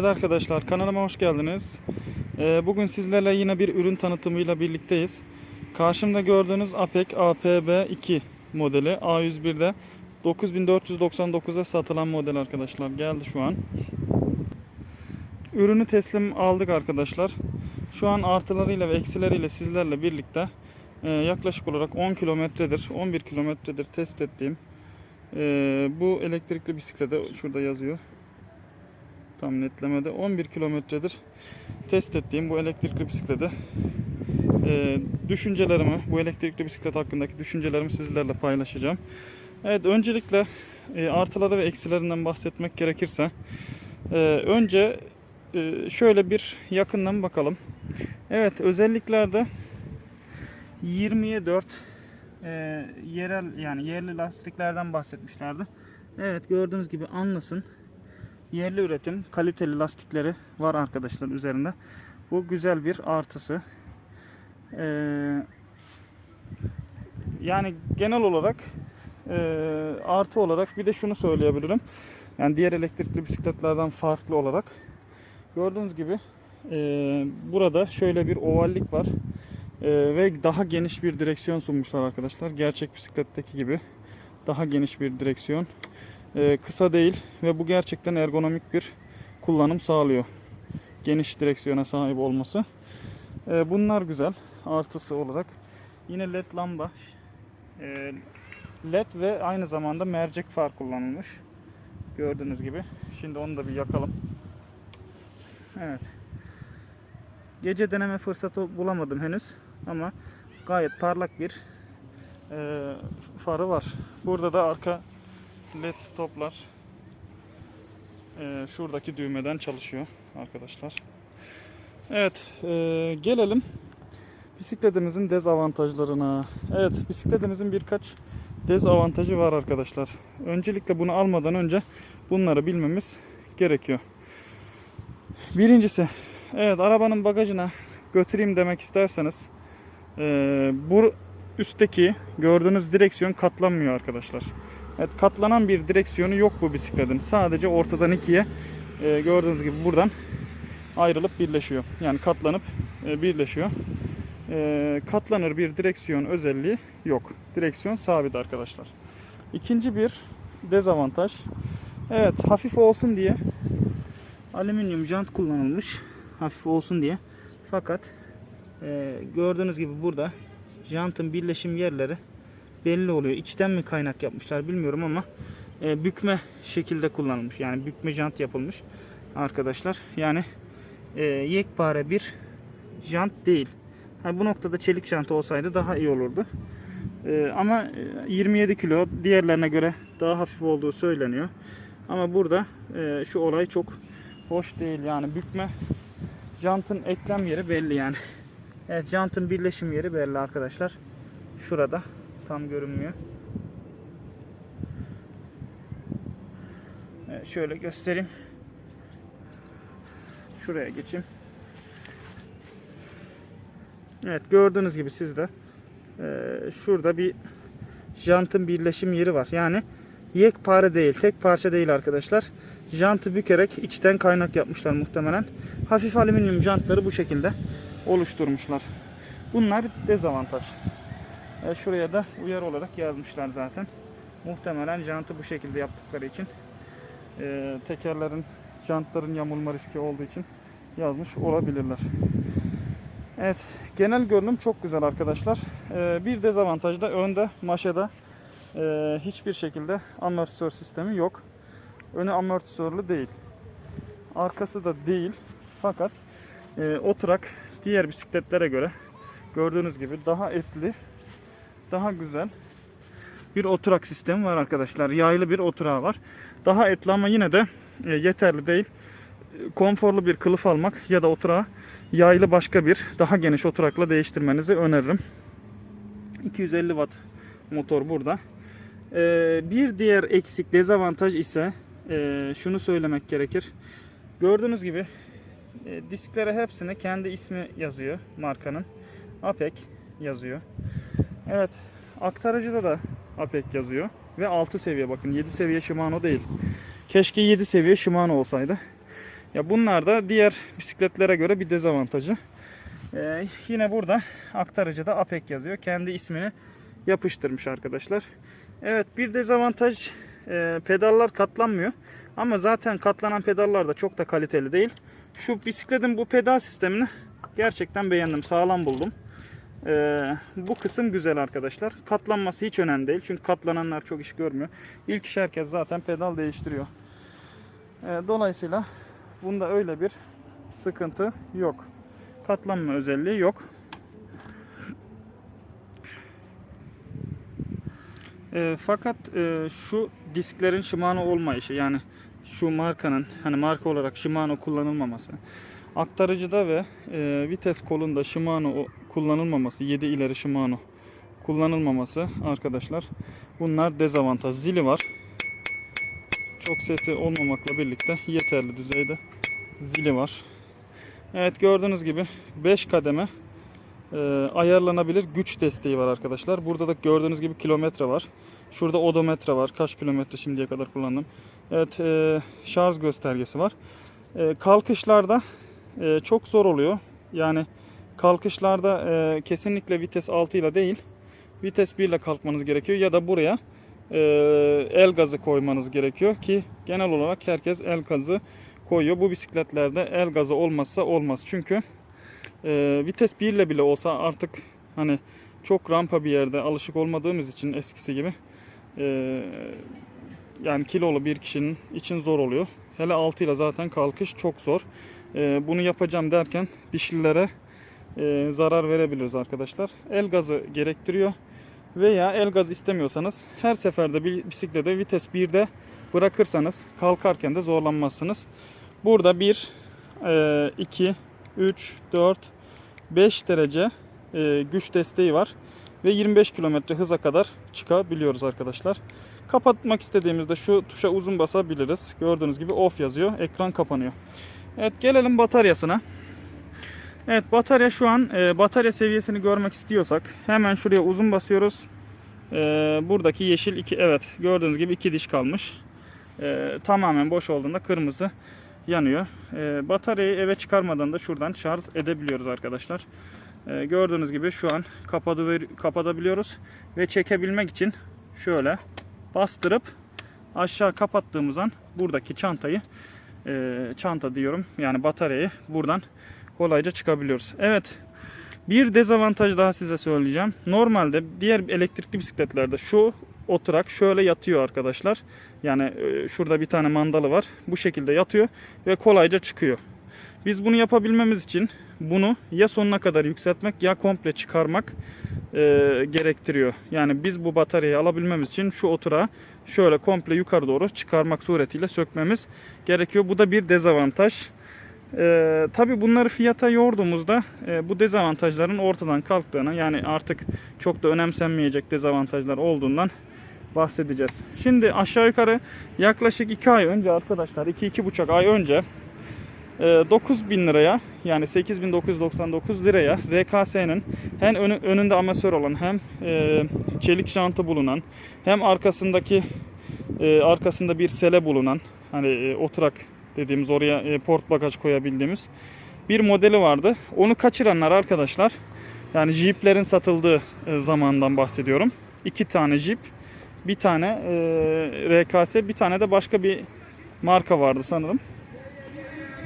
Evet arkadaşlar kanalıma hoş geldiniz. Ee, Bugün sizlerle yine bir ürün tanıtımıyla birlikteyiz. Karşımda gördüğünüz APEC APB2 modeli A101'de 9499'a satılan model arkadaşlar geldi şu an. Ürünü teslim aldık arkadaşlar. Şu an artılarıyla ve eksileriyle sizlerle birlikte e, yaklaşık olarak 10 kilometredir, 11 kilometredir test ettiğim e, bu elektrikli bisiklete şurada yazıyor tam netlemede 11 kilometredir test ettiğim bu elektrikli bisiklete e, düşüncelerimi bu elektrikli bisiklet hakkındaki düşüncelerimi sizlerle paylaşacağım. Evet öncelikle e, artıları ve eksilerinden bahsetmek gerekirse e, önce e, şöyle bir yakından bakalım. Evet özelliklerde 20'ye 4 e, yerel yani yerli lastiklerden bahsetmişlerdi. Evet gördüğünüz gibi anlasın yerli üretim kaliteli lastikleri var arkadaşlar üzerinde. Bu güzel bir artısı. Ee, yani genel olarak e, artı olarak bir de şunu söyleyebilirim. Yani diğer elektrikli bisikletlerden farklı olarak gördüğünüz gibi e, burada şöyle bir ovallik var. E, ve daha geniş bir direksiyon sunmuşlar arkadaşlar. Gerçek bisikletteki gibi daha geniş bir direksiyon kısa değil ve bu gerçekten ergonomik bir kullanım sağlıyor. Geniş direksiyona sahip olması. E, bunlar güzel artısı olarak. Yine led lamba, e, led ve aynı zamanda mercek far kullanılmış. Gördüğünüz gibi. Şimdi onu da bir yakalım. Evet. Gece deneme fırsatı bulamadım henüz ama gayet parlak bir e, farı var. Burada da arka led stoplar e, şuradaki düğmeden çalışıyor arkadaşlar. Evet e, gelelim bisikletimizin dezavantajlarına. Evet bisikletimizin birkaç dezavantajı var arkadaşlar. Öncelikle bunu almadan önce bunları bilmemiz gerekiyor. Birincisi evet arabanın bagajına götüreyim demek isterseniz e, bu üstteki gördüğünüz direksiyon katlanmıyor arkadaşlar. Evet, katlanan bir direksiyonu yok bu bisikletin. Sadece ortadan ikiye e, gördüğünüz gibi buradan ayrılıp birleşiyor. Yani katlanıp e, birleşiyor. E, katlanır bir direksiyon özelliği yok. Direksiyon sabit arkadaşlar. İkinci bir dezavantaj. Evet hafif olsun diye alüminyum jant kullanılmış. Hafif olsun diye. Fakat e, gördüğünüz gibi burada jantın birleşim yerleri belli oluyor. İçten mi kaynak yapmışlar bilmiyorum ama e, bükme şekilde kullanılmış. Yani bükme jant yapılmış arkadaşlar. Yani e, yekpare bir jant değil. Ha, bu noktada çelik jant olsaydı daha iyi olurdu. E, ama e, 27 kilo diğerlerine göre daha hafif olduğu söyleniyor. Ama burada e, şu olay çok hoş değil. Yani bükme jantın eklem yeri belli yani. Evet jantın birleşim yeri belli arkadaşlar. Şurada tam görünmüyor. Evet, şöyle göstereyim. Şuraya geçeyim. Evet gördüğünüz gibi sizde ee, şurada bir jantın birleşim yeri var. Yani yekpare değil, tek parça değil arkadaşlar. Jantı bükerek içten kaynak yapmışlar muhtemelen. Hafif alüminyum jantları bu şekilde oluşturmuşlar. Bunlar dezavantaj. E, şuraya da uyarı olarak yazmışlar zaten. Muhtemelen jantı bu şekilde yaptıkları için e, tekerlerin jantların yamulma riski olduğu için yazmış olabilirler. Evet genel görünüm çok güzel arkadaşlar. E, bir dezavantaj da önde maşada hiçbir şekilde amortisör sistemi yok. Önü amortisörlü değil. Arkası da değil. Fakat e, oturak diğer bisikletlere göre gördüğünüz gibi daha etli daha güzel bir oturak sistemi var arkadaşlar. Yaylı bir oturağı var. Daha etli ama yine de e, yeterli değil. E, Konforlu bir kılıf almak ya da oturağı yaylı başka bir daha geniş oturakla değiştirmenizi öneririm. 250 watt motor burada. E, bir diğer eksik dezavantaj ise şunu söylemek gerekir. Gördüğünüz gibi disklere hepsine kendi ismi yazıyor markanın. APEC yazıyor. Evet. Aktarıcıda da APEC yazıyor. Ve 6 seviye bakın. 7 seviye Shimano değil. Keşke 7 seviye Shimano olsaydı. Ya bunlar da diğer bisikletlere göre bir dezavantajı. Ee, yine burada aktarıcıda APEC yazıyor. Kendi ismini yapıştırmış arkadaşlar. Evet bir dezavantaj e, pedallar katlanmıyor. Ama zaten katlanan pedallar da çok da kaliteli değil. Şu bisikletin bu pedal sistemini gerçekten beğendim. Sağlam buldum. Ee, bu kısım güzel arkadaşlar. Katlanması hiç önemli değil. Çünkü katlananlar çok iş görmüyor. İlk iş herkes zaten pedal değiştiriyor. Ee, dolayısıyla bunda öyle bir sıkıntı yok. Katlanma özelliği yok. Ee, fakat e, şu disklerin Shimano olmayışı yani şu markanın hani marka olarak Shimano kullanılmaması aktarıcıda ve e, vites kolunda Shimano kullanılmaması 7 ileri Shimano kullanılmaması arkadaşlar bunlar dezavantaj zili var çok sesi olmamakla birlikte yeterli düzeyde zili var Evet gördüğünüz gibi 5 kademe e, ayarlanabilir güç desteği var arkadaşlar. Burada da gördüğünüz gibi kilometre var. Şurada odometre var. Kaç kilometre şimdiye kadar kullandım. Evet e, şarj göstergesi var. E, kalkışlarda e, çok zor oluyor. Yani kalkışlarda e, kesinlikle vites 6 ile değil vites 1 ile kalkmanız gerekiyor ya da buraya e, el gazı koymanız gerekiyor ki genel olarak herkes el gazı koyuyor. Bu bisikletlerde el gazı olmazsa olmaz. Çünkü vites 1 ile bile olsa artık hani çok rampa bir yerde alışık olmadığımız için eskisi gibi yani kilolu bir kişinin için zor oluyor. Hele 6 ile zaten kalkış çok zor. E, bunu yapacağım derken dişlilere e, zarar verebiliriz arkadaşlar. El gazı gerektiriyor. Veya el gaz istemiyorsanız her seferde bisiklete vites 1'de bırakırsanız kalkarken de zorlanmazsınız. Burada 1, 2, 3, 4, 5 derece e, güç desteği var. Ve 25 km hıza kadar çıkabiliyoruz arkadaşlar. Kapatmak istediğimizde şu tuşa uzun basabiliriz. Gördüğünüz gibi off yazıyor. Ekran kapanıyor. Evet gelelim bataryasına. Evet batarya şu an e, batarya seviyesini görmek istiyorsak hemen şuraya uzun basıyoruz. E, buradaki yeşil iki evet gördüğünüz gibi iki diş kalmış. E, tamamen boş olduğunda kırmızı yanıyor. E, bataryayı eve çıkarmadan da şuradan şarj edebiliyoruz arkadaşlar. E, gördüğünüz gibi şu an kapadı kapatabiliyoruz ve çekebilmek için şöyle bastırıp aşağı kapattığımız an buradaki çantayı e, çanta diyorum yani bataryayı buradan kolayca çıkabiliyoruz. Evet bir dezavantaj daha size söyleyeceğim. Normalde diğer elektrikli bisikletlerde şu oturak şöyle yatıyor arkadaşlar. Yani e, şurada bir tane mandalı var. Bu şekilde yatıyor ve kolayca çıkıyor. Biz bunu yapabilmemiz için bunu ya sonuna kadar yükseltmek ya komple çıkarmak e, gerektiriyor. Yani biz bu bataryayı alabilmemiz için şu oturağı şöyle komple yukarı doğru çıkarmak suretiyle sökmemiz gerekiyor. Bu da bir dezavantaj. Ee, tabii bunları fiyata yorduğumuzda e, bu dezavantajların ortadan kalktığını yani artık çok da önemsenmeyecek dezavantajlar olduğundan bahsedeceğiz. Şimdi aşağı yukarı yaklaşık 2 ay önce arkadaşlar 2-2,5 ay önce e, 9 bin liraya yani 8999 liraya RKS'nin hem önü, önünde amasör olan hem e, çelik jantı bulunan hem arkasındaki e, arkasında bir sele bulunan hani e, oturak dediğimiz oraya port bagaj koyabildiğimiz bir modeli vardı. Onu kaçıranlar arkadaşlar yani Jeep'lerin satıldığı zamandan bahsediyorum. İki tane Jeep, bir tane RKS, bir tane de başka bir marka vardı sanırım.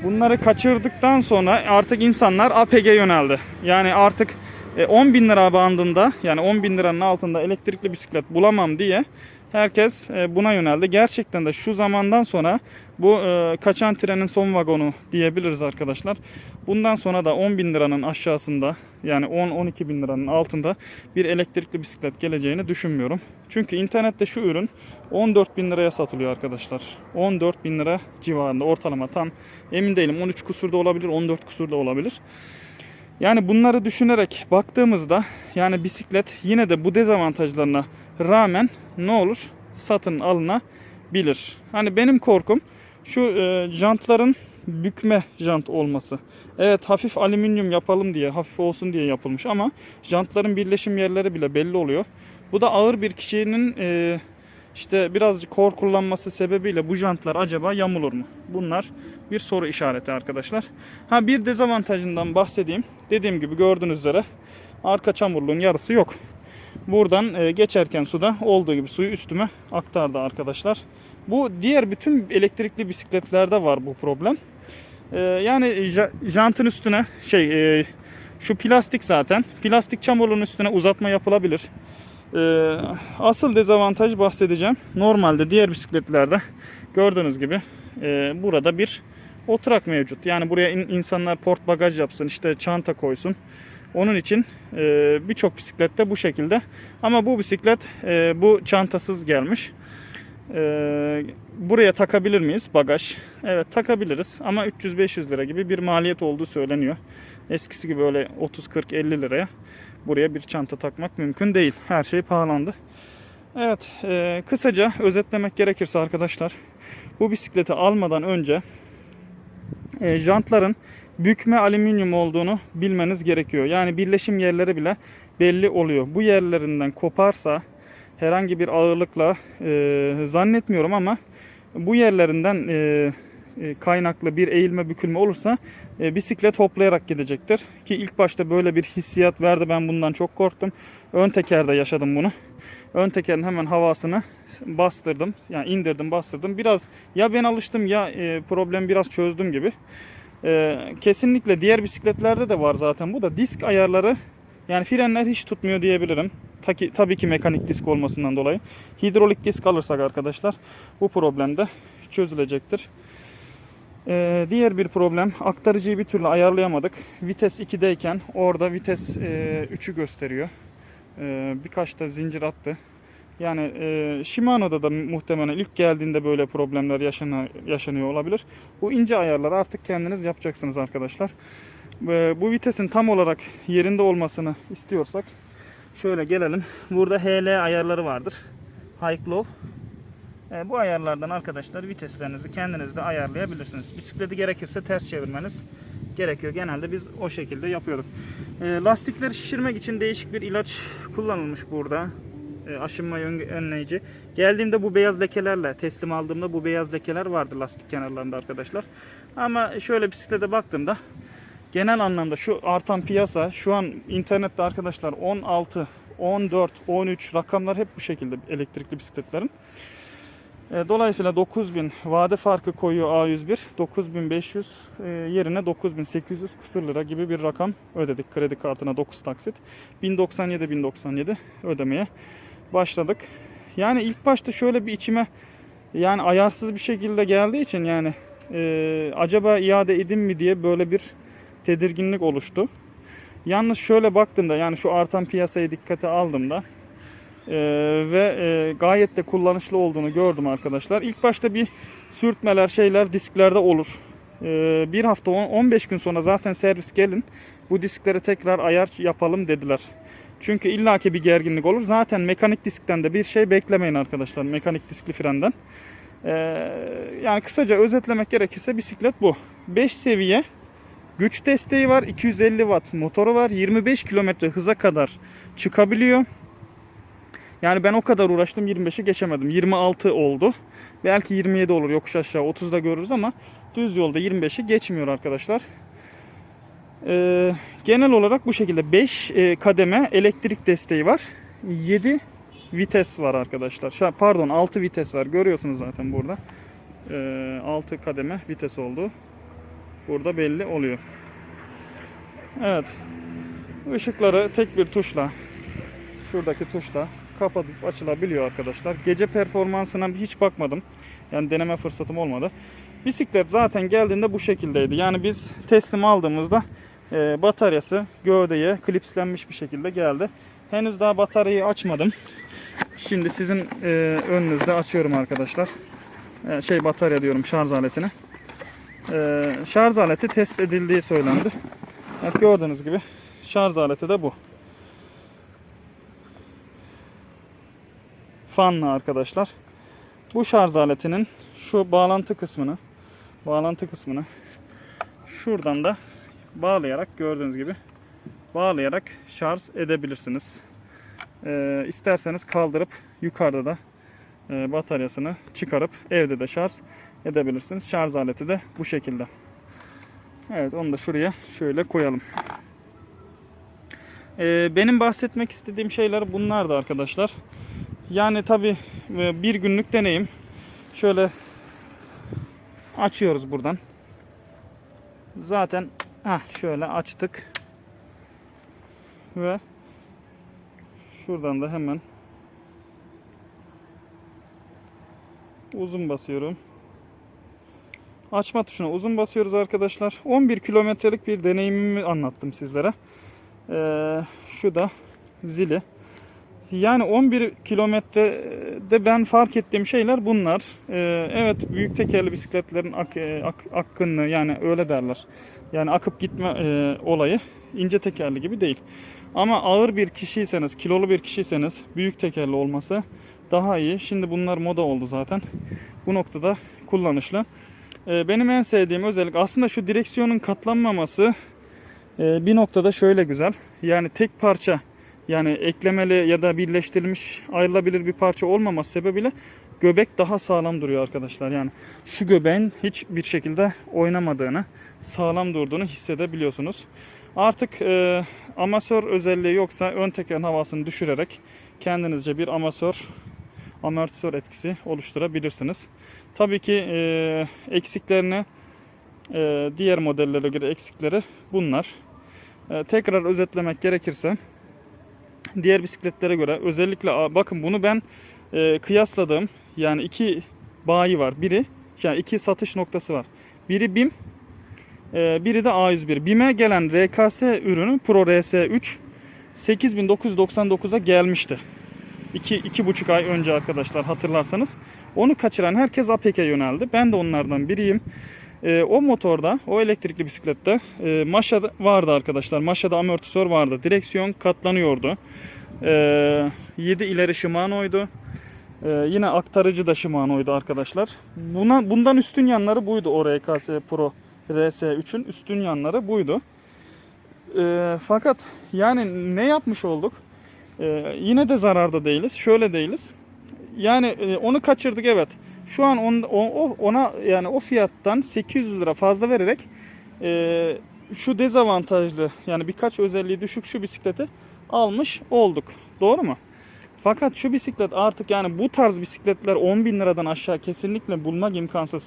Bunları kaçırdıktan sonra artık insanlar APG yöneldi. Yani artık e, 10 bin lira bandında yani 10 bin liranın altında elektrikli bisiklet bulamam diye herkes e, buna yöneldi. Gerçekten de şu zamandan sonra bu e, kaçan trenin son vagonu diyebiliriz arkadaşlar. Bundan sonra da 10 bin liranın aşağısında yani 10-12 bin liranın altında bir elektrikli bisiklet geleceğini düşünmüyorum. Çünkü internette şu ürün 14 bin liraya satılıyor arkadaşlar. 14 bin lira civarında ortalama tam emin değilim 13 kusurda olabilir 14 kusurda olabilir. Yani bunları düşünerek baktığımızda yani bisiklet yine de bu dezavantajlarına rağmen ne olur satın alınabilir. Hani benim korkum şu e, jantların bükme jant olması. Evet hafif alüminyum yapalım diye, hafif olsun diye yapılmış ama jantların birleşim yerleri bile belli oluyor. Bu da ağır bir kişinin e, İşte birazcık kor kullanması sebebiyle bu jantlar acaba yamulur mu? Bunlar bir soru işareti arkadaşlar. Ha bir dezavantajından bahsedeyim. Dediğim gibi gördüğünüz üzere arka çamurluğun yarısı yok. Buradan e, geçerken suda olduğu gibi suyu üstüme aktardı arkadaşlar. Bu diğer bütün elektrikli bisikletlerde var bu problem. E, yani ja- jantın üstüne şey e, şu plastik zaten. Plastik çamurluğun üstüne uzatma yapılabilir. Ee, asıl dezavantaj bahsedeceğim. Normalde diğer bisikletlerde gördüğünüz gibi e, burada bir oturak mevcut. Yani buraya in- insanlar port bagaj yapsın, işte çanta koysun. Onun için e, birçok bisiklette bu şekilde. Ama bu bisiklet bu çantasız gelmiş. E, buraya takabilir miyiz bagaj? Evet takabiliriz ama 300-500 lira gibi bir maliyet olduğu söyleniyor. Eskisi gibi öyle 30-40-50 liraya buraya bir çanta takmak mümkün değil. Her şey pahalandı. Evet, e, kısaca özetlemek gerekirse arkadaşlar, bu bisikleti almadan önce e, jantların bükme alüminyum olduğunu bilmeniz gerekiyor. Yani birleşim yerleri bile belli oluyor. Bu yerlerinden koparsa herhangi bir ağırlıkla e, zannetmiyorum ama bu yerlerinden e, e, kaynaklı bir eğilme bükülme olursa e, bisiklet hoplayarak gidecektir. Ki ilk başta böyle bir hissiyat verdi. Ben bundan çok korktum. Ön tekerde yaşadım bunu. Ön tekerin hemen havasını bastırdım. Yani indirdim bastırdım. Biraz ya ben alıştım ya e, problem biraz çözdüm gibi. E, kesinlikle diğer bisikletlerde de var zaten bu da disk ayarları yani frenler hiç tutmuyor diyebilirim. Taki, tabii ki mekanik disk olmasından dolayı. Hidrolik disk alırsak arkadaşlar bu problem de çözülecektir. Ee, diğer bir problem aktarıcıyı bir türlü ayarlayamadık. Vites 2'deyken orada vites e, 3'ü gösteriyor. Ee, birkaç da zincir attı. Yani e, Shimano'da da muhtemelen ilk geldiğinde böyle problemler yaşana, yaşanıyor olabilir. Bu ince ayarları artık kendiniz yapacaksınız arkadaşlar. Ee, bu vitesin tam olarak yerinde olmasını istiyorsak şöyle gelelim. Burada HL ayarları vardır. High Low. E, bu ayarlardan arkadaşlar viteslerinizi kendiniz de ayarlayabilirsiniz. Bisikleti gerekirse ters çevirmeniz gerekiyor. Genelde biz o şekilde yapıyorduk. E, lastikleri şişirmek için değişik bir ilaç kullanılmış burada. E, aşınmayı ön- önleyici. Geldiğimde bu beyaz lekelerle teslim aldığımda bu beyaz lekeler vardı lastik kenarlarında arkadaşlar. Ama şöyle bisiklete baktığımda genel anlamda şu artan piyasa şu an internette arkadaşlar 16, 14, 13 rakamlar hep bu şekilde elektrikli bisikletlerin. E, Dolayısıyla 9000 vade farkı koyuyor A101. 9500 e, yerine 9800 kusur lira gibi bir rakam ödedik kredi kartına 9 taksit. 1097 1097 ödemeye başladık. Yani ilk başta şöyle bir içime yani ayarsız bir şekilde geldiği için yani e, acaba iade edin mi diye böyle bir tedirginlik oluştu. Yalnız şöyle baktığımda yani şu artan piyasayı dikkate aldığımda ee, ve e, gayet de kullanışlı olduğunu gördüm arkadaşlar. İlk başta bir sürtmeler şeyler disklerde olur. Ee, bir hafta on- 15 gün sonra zaten servis gelin bu disklere tekrar ayar yapalım dediler. Çünkü illaki bir gerginlik olur. Zaten mekanik diskten de bir şey beklemeyin arkadaşlar. Mekanik diskli frenden. Ee, yani kısaca özetlemek gerekirse bisiklet bu. 5 seviye güç desteği var. 250 watt motoru var. 25 kilometre hıza kadar çıkabiliyor. Yani ben o kadar uğraştım 25'i geçemedim. 26 oldu. Belki 27 olur yokuş aşağı 30'da görürüz ama düz yolda 25'i geçmiyor arkadaşlar. Ee, genel olarak bu şekilde 5 e, kademe elektrik desteği var. 7 vites var arkadaşlar. Şa- Pardon 6 vites var. Görüyorsunuz zaten burada. Ee, 6 kademe vites oldu. Burada belli oluyor. Evet. Işıkları tek bir tuşla şuradaki tuşla kapatıp açılabiliyor arkadaşlar. Gece performansına hiç bakmadım. Yani deneme fırsatım olmadı. Bisiklet zaten geldiğinde bu şekildeydi. Yani biz teslim aldığımızda e, bataryası gövdeye klipslenmiş bir şekilde geldi. Henüz daha bataryayı açmadım. Şimdi sizin e, önünüzde açıyorum arkadaşlar. E, şey batarya diyorum şarj aletini. E, şarj aleti test edildiği söylendi. Evet, gördüğünüz gibi şarj aleti de bu. fanlı arkadaşlar. Bu şarj aletinin şu bağlantı kısmını bağlantı kısmını şuradan da bağlayarak gördüğünüz gibi bağlayarak şarj edebilirsiniz. Ee, isterseniz kaldırıp yukarıda da e, bataryasını çıkarıp evde de şarj edebilirsiniz. Şarj aleti de bu şekilde. Evet onu da şuraya şöyle koyalım. E, benim bahsetmek istediğim şeyler bunlardı arkadaşlar. Yani tabi bir günlük deneyim. Şöyle açıyoruz buradan. Zaten ha şöyle açtık. Ve şuradan da hemen uzun basıyorum. Açma tuşuna uzun basıyoruz arkadaşlar. 11 kilometrelik bir deneyimimi anlattım sizlere. Ee, şu da zili. Yani 11 kilometrede ben fark ettiğim şeyler bunlar. Ee, evet büyük tekerli bisikletlerin ak, e, ak, akınlığı yani öyle derler. Yani akıp gitme e, olayı ince tekerli gibi değil. Ama ağır bir kişiyseniz, kilolu bir kişiyseniz büyük tekerli olması daha iyi. Şimdi bunlar moda oldu zaten. Bu noktada kullanışlı. Ee, benim en sevdiğim özellik aslında şu direksiyonun katlanmaması e, bir noktada şöyle güzel. Yani tek parça yani eklemeli ya da birleştirilmiş ayrılabilir bir parça olmaması sebebiyle göbek daha sağlam duruyor arkadaşlar. Yani şu göbeğin hiçbir şekilde oynamadığını, sağlam durduğunu hissedebiliyorsunuz. Artık e, amatör özelliği yoksa ön tekerin havasını düşürerek kendinizce bir amatör amortisör etkisi oluşturabilirsiniz. Tabii ki e, eksiklerini e, diğer modellere göre eksikleri bunlar. E, tekrar özetlemek gerekirse diğer bisikletlere göre özellikle bakın bunu ben e, kıyasladım. Yani iki bayi var. Biri yani iki satış noktası var. Biri BİM, e, biri de A101. BİM'e gelen RKS ürünü Pro RS3 8999'a gelmişti. 2 iki, buçuk ay önce arkadaşlar hatırlarsanız. Onu kaçıran herkes APEK'e yöneldi. Ben de onlardan biriyim. E, o motorda, o elektrikli bisiklette e, Maşa vardı arkadaşlar. Maşa'da amortisör vardı. Direksiyon katlanıyordu. E, 7 ileri Shimano'ydu. E, yine aktarıcı da Shimano'ydu arkadaşlar. Buna bundan üstün yanları buydu o RKS Pro RS3'ün üstün yanları buydu. E, fakat yani ne yapmış olduk? E, yine de zararda değiliz. Şöyle değiliz. Yani e, onu kaçırdık evet. Şu an on, o, ona yani o fiyattan 800 lira fazla vererek e, şu dezavantajlı yani birkaç özelliği düşük şu bisikleti almış olduk. Doğru mu? Fakat şu bisiklet artık yani bu tarz bisikletler 10 bin liradan aşağı kesinlikle bulmak imkansız.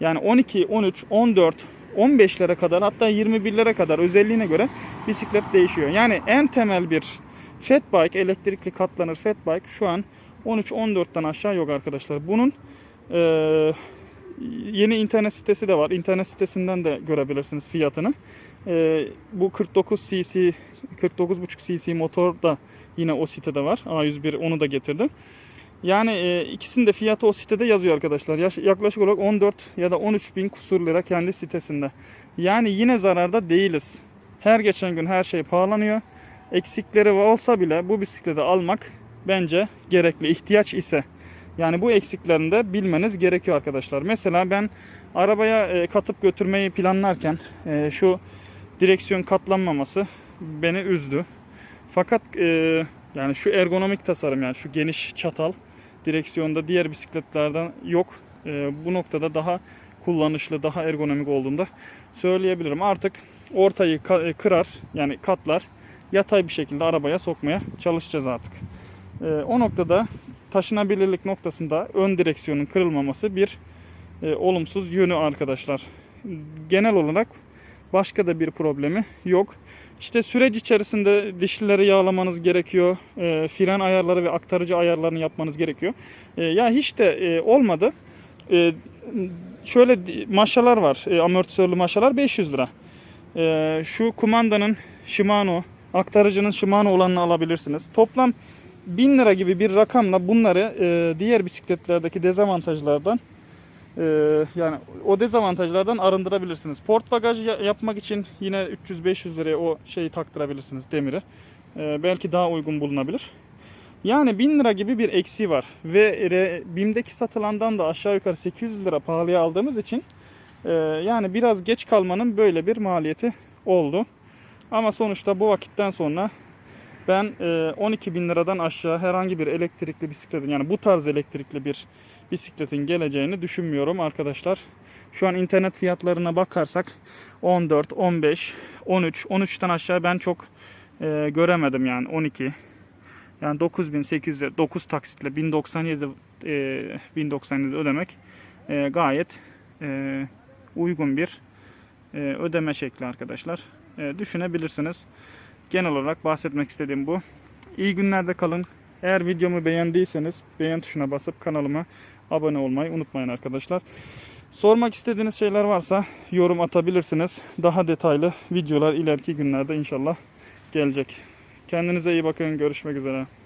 Yani 12, 13, 14, 15'lere kadar hatta 21'lere kadar özelliğine göre bisiklet değişiyor. Yani en temel bir fat bike elektrikli katlanır fat bike şu an 13-14'ten aşağı yok arkadaşlar. Bunun e, yeni internet sitesi de var. İnternet sitesinden de görebilirsiniz fiyatını. E, bu 49 cc 49.5 cc motor da yine o sitede var. A101 onu da getirdim. Yani e, ikisinin de fiyatı o sitede yazıyor arkadaşlar. Yaş, yaklaşık olarak 14 ya da 13 bin kusur lira kendi sitesinde. Yani yine zararda değiliz. Her geçen gün her şey pahalanıyor. Eksikleri olsa bile bu bisikleti almak bence gerekli. ihtiyaç ise. Yani bu eksiklerini de bilmeniz gerekiyor arkadaşlar. Mesela ben arabaya e, katıp götürmeyi planlarken e, şu direksiyon katlanmaması beni üzdü. Fakat e, yani şu ergonomik tasarım yani şu geniş çatal direksiyonda diğer bisikletlerden yok. Bu noktada daha kullanışlı, daha ergonomik olduğunda söyleyebilirim. Artık ortayı kırar yani katlar yatay bir şekilde arabaya sokmaya çalışacağız artık. O noktada taşınabilirlik noktasında ön direksiyonun kırılmaması bir e, olumsuz yönü arkadaşlar. Genel olarak başka da bir problemi yok. İşte süreç içerisinde dişlileri yağlamanız gerekiyor. E, fren ayarları ve aktarıcı ayarlarını yapmanız gerekiyor. E, ya hiç de e, olmadı. E, şöyle maşalar var. E, amortisörlü maşalar 500 lira. E, şu kumandanın Shimano, aktarıcının Shimano olanını alabilirsiniz. Toplam 1000 lira gibi bir rakamla bunları e, diğer bisikletlerdeki dezavantajlardan e, yani o dezavantajlardan arındırabilirsiniz. Port bagajı yapmak için yine 300-500 liraya o şeyi taktırabilirsiniz demiri. E, belki daha uygun bulunabilir. Yani 1000 lira gibi bir eksiği var ve BİM'deki satılandan da aşağı yukarı 800 lira pahalıya aldığımız için e, yani biraz geç kalmanın böyle bir maliyeti oldu. Ama sonuçta bu vakitten sonra Ben e, 12 bin liradan aşağı herhangi bir elektrikli bisikletin yani bu tarz elektrikli bir bisikletin geleceğini düşünmüyorum arkadaşlar. Şu an internet fiyatlarına bakarsak 14, 15, 13, 13'ten aşağı ben çok e, göremedim yani 12. Yani 9800 9 taksitle 1097 e, 1097 ödemek e, gayet e, uygun bir e, ödeme şekli arkadaşlar. E, düşünebilirsiniz. Genel olarak bahsetmek istediğim bu. İyi günlerde kalın. Eğer videomu beğendiyseniz beğen tuşuna basıp kanalıma abone olmayı unutmayın arkadaşlar. Sormak istediğiniz şeyler varsa yorum atabilirsiniz. Daha detaylı videolar ileriki günlerde inşallah gelecek. Kendinize iyi bakın. Görüşmek üzere.